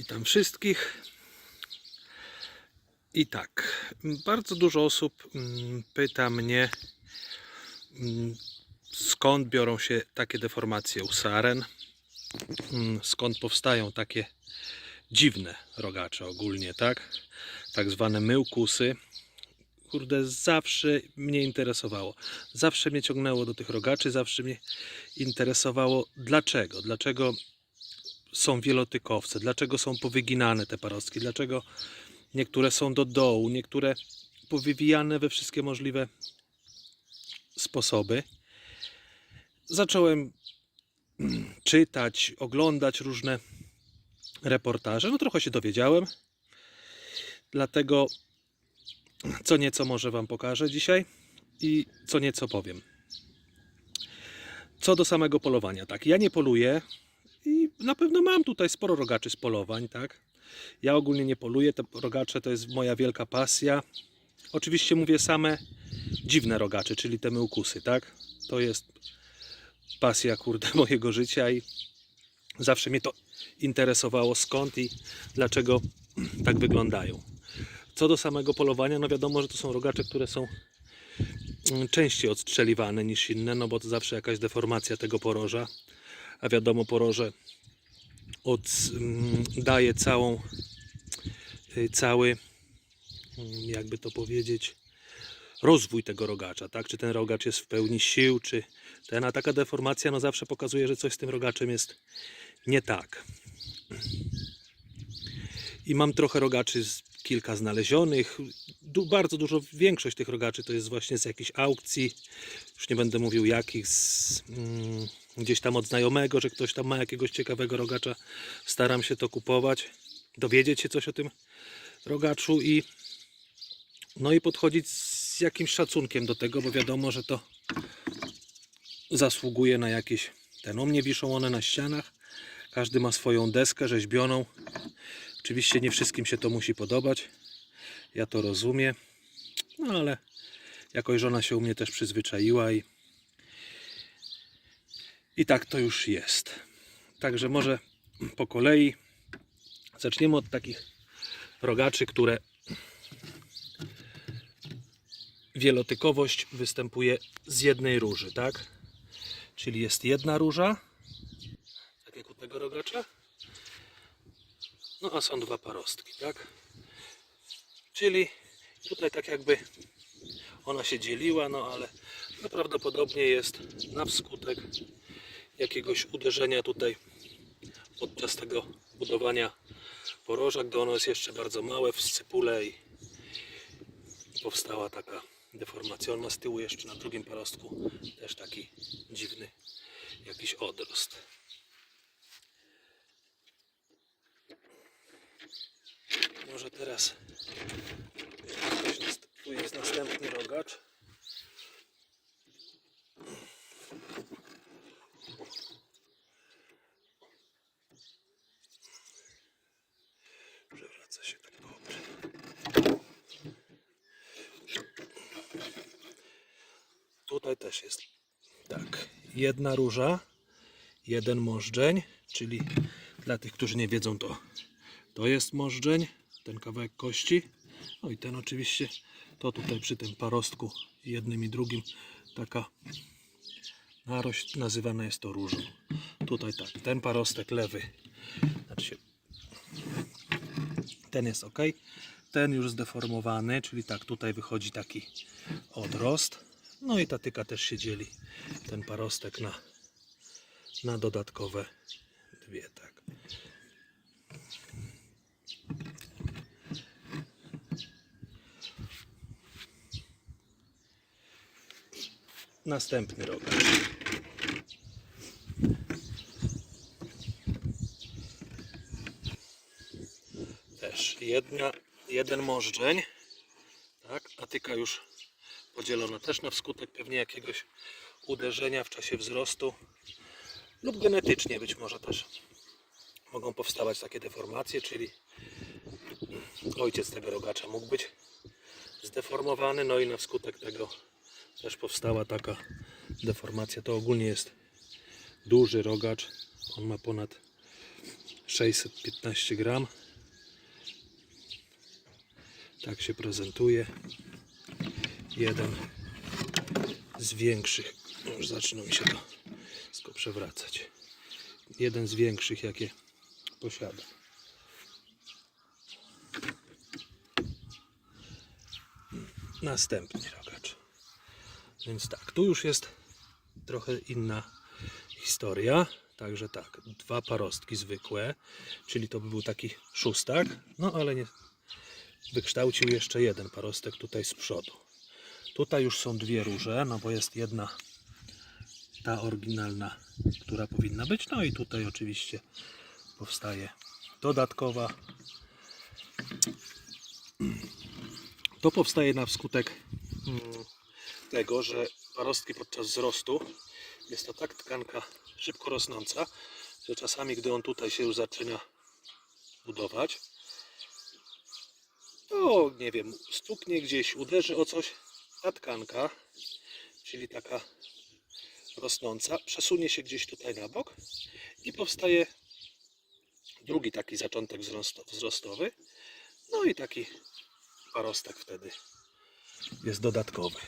Witam wszystkich. I tak, bardzo dużo osób mm, pyta mnie, mm, skąd biorą się takie deformacje u saren, mm, skąd powstają takie dziwne rogacze ogólnie, tak? Tak zwane myłkusy. Kurde, zawsze mnie interesowało. Zawsze mnie ciągnęło do tych rogaczy, zawsze mnie interesowało dlaczego. Dlaczego są wielotykowce, dlaczego są powyginane te parostki, dlaczego niektóre są do dołu, niektóre powywijane we wszystkie możliwe sposoby. Zacząłem mm, czytać, oglądać różne reportaże. No trochę się dowiedziałem. Dlatego co nieco może Wam pokażę dzisiaj i co nieco powiem. Co do samego polowania, tak, ja nie poluję, i na pewno mam tutaj sporo rogaczy z polowań, tak? Ja ogólnie nie poluję, te rogacze to jest moja wielka pasja. Oczywiście mówię same dziwne rogacze, czyli te myłkusy, tak? To jest pasja, kurde, mojego życia i zawsze mnie to interesowało skąd i dlaczego tak wyglądają. Co do samego polowania, no wiadomo, że to są rogacze, które są mm, częściej odstrzeliwane niż inne, no bo to zawsze jakaś deformacja tego poroża a wiadomo poroże od, mm, całą y, cały mm, jakby to powiedzieć rozwój tego rogacza, tak? Czy ten rogacz jest w pełni sił, czy ten, a taka deformacja no zawsze pokazuje, że coś z tym rogaczem jest nie tak. I mam trochę rogaczy, kilka znalezionych. Du, bardzo dużo, większość tych rogaczy to jest właśnie z jakichś aukcji. Już nie będę mówił jakich, z, mm, gdzieś tam od znajomego, że ktoś tam ma jakiegoś ciekawego rogacza. Staram się to kupować, dowiedzieć się coś o tym rogaczu i no i podchodzić z jakimś szacunkiem do tego, bo wiadomo, że to zasługuje na jakieś ten. U mnie wiszą one na ścianach. Każdy ma swoją deskę rzeźbioną. Oczywiście nie wszystkim się to musi podobać. Ja to rozumiem. No ale jakoś żona się u mnie też przyzwyczaiła i i tak to już jest. Także może po kolei zaczniemy od takich rogaczy, które wielotykowość występuje z jednej róży, tak? Czyli jest jedna róża, tak jak u tego rogacza. No a są dwa parostki, tak? Czyli tutaj tak jakby ona się dzieliła, no ale no prawdopodobnie jest na wskutek jakiegoś uderzenia tutaj podczas tego budowania poroża, gdy ono jest jeszcze bardzo małe w scypule i powstała taka deformacja. On z tyłu jeszcze na drugim parostku też taki dziwny jakiś odrost. Może teraz tu jest następny rogacz. Przewraca się tak dobrze. Tutaj też jest tak. Jedna róża, jeden możdżeń, czyli dla tych, którzy nie wiedzą, to to jest możdżeń, ten kawałek kości. No i ten oczywiście, to tutaj przy tym parostku jednym i drugim taka narość, nazywana jest to różą. Tutaj tak, ten parostek lewy, znaczy ten jest ok, ten już zdeformowany, czyli tak, tutaj wychodzi taki odrost. No i ta tyka też się dzieli, ten parostek na, na dodatkowe dwie, tak. Następny rogacz. Też jedna, jeden możdżeń, tak, a tyka już podzielona też na wskutek pewnie jakiegoś uderzenia w czasie wzrostu lub genetycznie być może też mogą powstawać takie deformacje, czyli ojciec tego rogacza mógł być zdeformowany, no i na wskutek tego też powstała taka deformacja. To ogólnie jest duży rogacz, on ma ponad 615 gram. Tak się prezentuje. Jeden z większych. Już zaczyna mi się to wszystko przewracać. Jeden z większych, jakie posiadam. Następny rogacz. Więc tak, tu już jest trochę inna historia. Także tak, dwa parostki zwykłe, czyli to by był taki szóstak, no ale nie wykształcił jeszcze jeden parostek tutaj z przodu. Tutaj już są dwie róże, no bo jest jedna ta oryginalna, która powinna być, no i tutaj oczywiście powstaje dodatkowa. To powstaje na skutek mm, tego, że parostki podczas wzrostu jest to tak tkanka szybko rosnąca, że czasami gdy on tutaj się już zaczyna budować, to nie wiem, stuknie gdzieś, uderzy o coś, ta tkanka, czyli taka rosnąca, przesunie się gdzieś tutaj na bok i powstaje drugi taki zaczątek wzrosto- wzrostowy, no i taki parostek wtedy jest dodatkowy.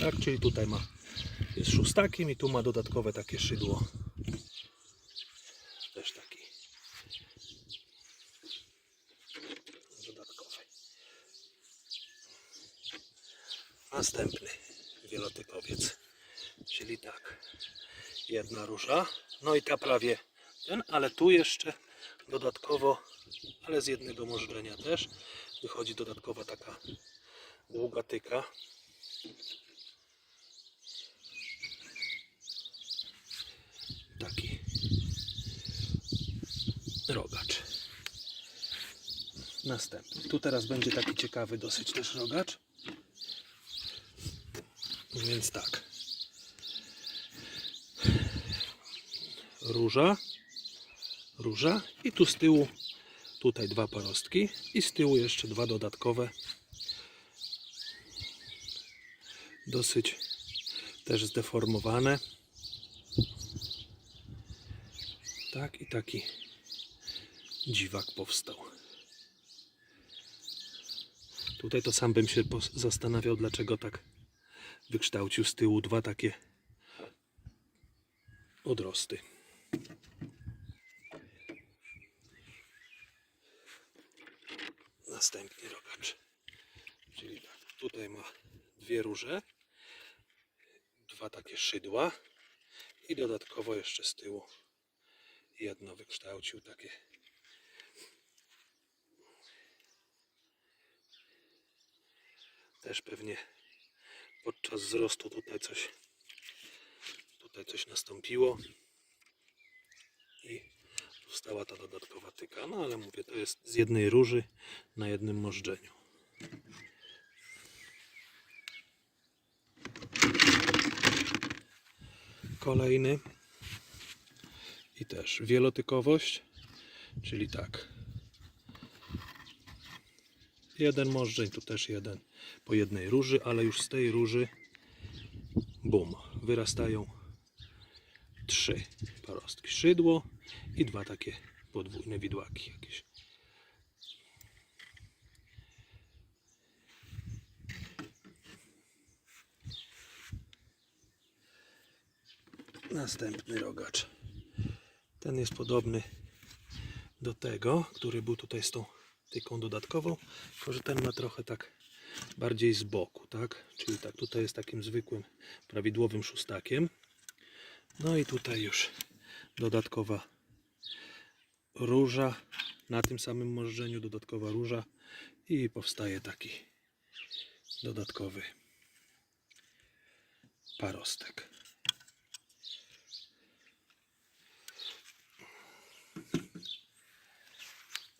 Tak, czyli tutaj ma jest szóstakiem i tu ma dodatkowe takie szydło. Też taki dodatkowy. Następny wielotypowiec. Czyli tak. Jedna róża. No i ta prawie ten, ale tu jeszcze dodatkowo, ale z jednego możdżenia też, wychodzi dodatkowa taka długa tyka. Taki rogacz. Następny. Tu teraz będzie taki ciekawy dosyć też rogacz. Więc tak. Róża. Róża. I tu z tyłu tutaj dwa parostki. I z tyłu jeszcze dwa dodatkowe. Dosyć też zdeformowane. Tak i taki dziwak powstał. Tutaj to sam bym się zastanawiał, dlaczego tak wykształcił z tyłu dwa takie odrosty. Następny rogacz. Czyli tak, tutaj ma dwie róże, dwa takie szydła i dodatkowo jeszcze z tyłu jedno wykształcił takie też pewnie podczas wzrostu tutaj coś tutaj coś nastąpiło. I powstała ta dodatkowa tyka no ale mówię to jest z jednej róży na jednym możdżeniu. Kolejny. I też wielotykowość czyli tak. Jeden możdżeń tu też jeden po jednej róży ale już z tej róży bum wyrastają trzy parostki. Szydło i dwa takie podwójne widłaki jakieś. Następny rogacz. Ten jest podobny do tego, który był tutaj z tą tyką dodatkową, tylko że ten ma trochę tak bardziej z boku, tak? Czyli tak, tutaj jest takim zwykłym, prawidłowym szóstakiem. No i tutaj już dodatkowa róża, na tym samym możdżeniu dodatkowa róża i powstaje taki dodatkowy parostek.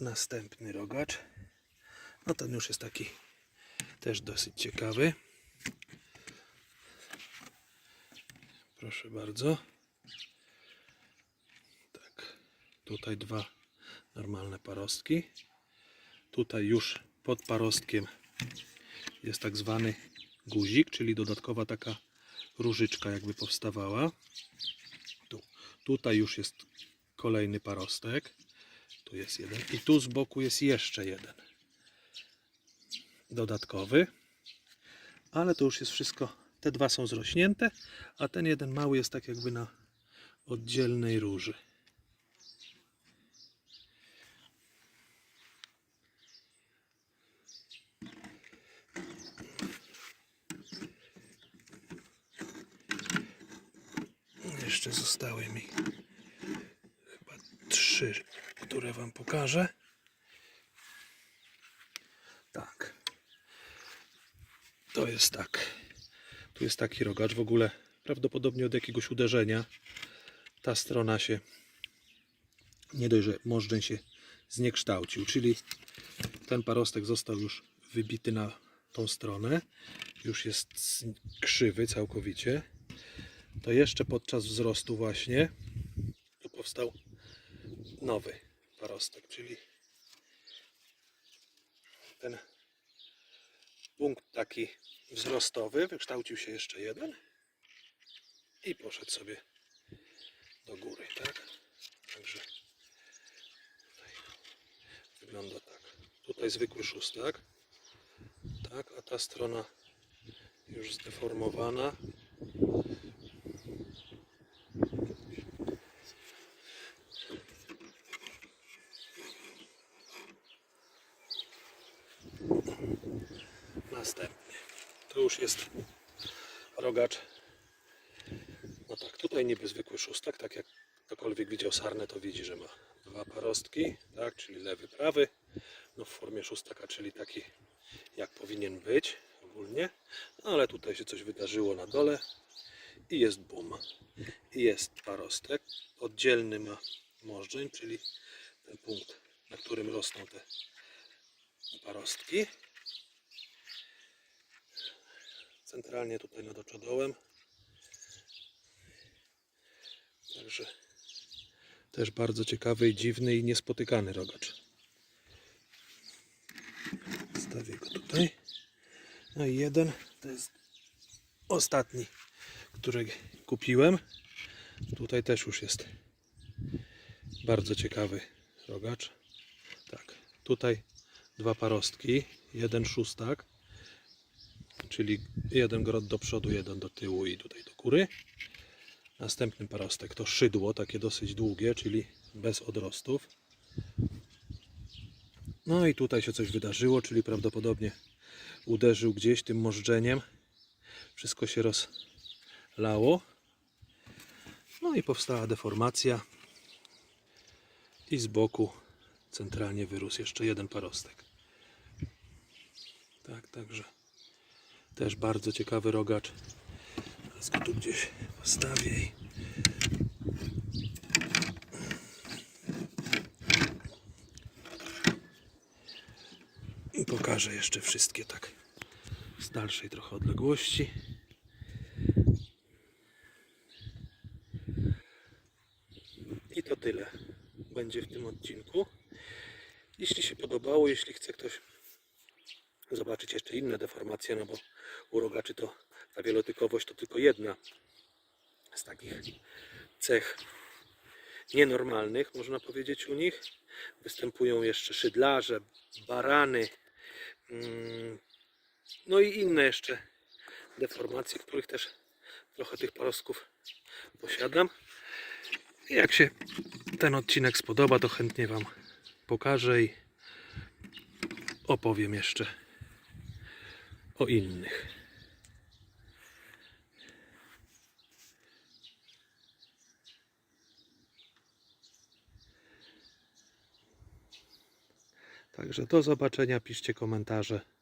Następny rogacz. No ten już jest taki też dosyć ciekawy. Proszę bardzo. Tak. Tutaj dwa normalne parostki. Tutaj już pod parostkiem jest tak zwany guzik, czyli dodatkowa taka różyczka jakby powstawała. Tu. Tutaj już jest kolejny parostek Tu jest jeden. I tu z boku jest jeszcze jeden. Dodatkowy. Ale to już jest wszystko. Te dwa są zrośnięte, a ten jeden mały jest tak jakby na oddzielnej róży. Jeszcze zostały mi chyba trzy, które Wam pokażę. Tak. To jest tak. Tu jest taki rogacz w ogóle prawdopodobnie od jakiegoś uderzenia. Ta strona się nie dość, że możdżeń się zniekształcił, czyli ten parostek został już wybity na tą stronę. Już jest krzywy całkowicie to jeszcze podczas wzrostu właśnie tu powstał nowy parostek, czyli ten punkt taki wzrostowy, wykształcił się jeszcze jeden i poszedł sobie do góry, tak? Także wygląda tak. Tutaj zwykły szóstak, tak, a ta strona już zdeformowana, Następny. Jest rogacz. No tak, tutaj niby zwykły szóstak, tak jak ktokolwiek widział sarnę, to widzi, że ma dwa parostki, tak, czyli lewy, prawy. No w formie szóstaka, czyli taki jak powinien być ogólnie. No ale tutaj się coś wydarzyło na dole i jest bum. I jest parostek. Oddzielny ma możdżeń, czyli ten punkt, na którym rosną te parostki. Centralnie tutaj nad oczodołem. Także też bardzo ciekawy dziwny i niespotykany rogacz. Stawię go tutaj. No i jeden to jest ostatni, który kupiłem. Tutaj też już jest bardzo ciekawy rogacz. Tak, tutaj dwa parostki, jeden szóstak, czyli jeden grot do przodu, jeden do tyłu i tutaj do góry. Następny parostek to szydło, takie dosyć długie, czyli bez odrostów. No i tutaj się coś wydarzyło, czyli prawdopodobnie uderzył gdzieś tym możdżeniem. Wszystko się rozlało. No i powstała deformacja. I z boku centralnie wyrósł jeszcze jeden parostek. Tak, także też bardzo ciekawy rogacz. Teraz go tu gdzieś postawię i pokażę jeszcze wszystkie tak z dalszej trochę odległości. I to tyle będzie w tym odcinku. Jeśli się podobało, jeśli chce ktoś zobaczyć jeszcze inne deformacje, no bo u rogaczy to ta wielotykowość to tylko jedna z takich cech nienormalnych, można powiedzieć u nich. Występują jeszcze szydlarze, barany, mm, no i inne jeszcze deformacje, których też trochę tych parostków posiadam. Jak się ten odcinek spodoba, to chętnie Wam pokażę i opowiem jeszcze o innych. Także do zobaczenia, piszcie komentarze.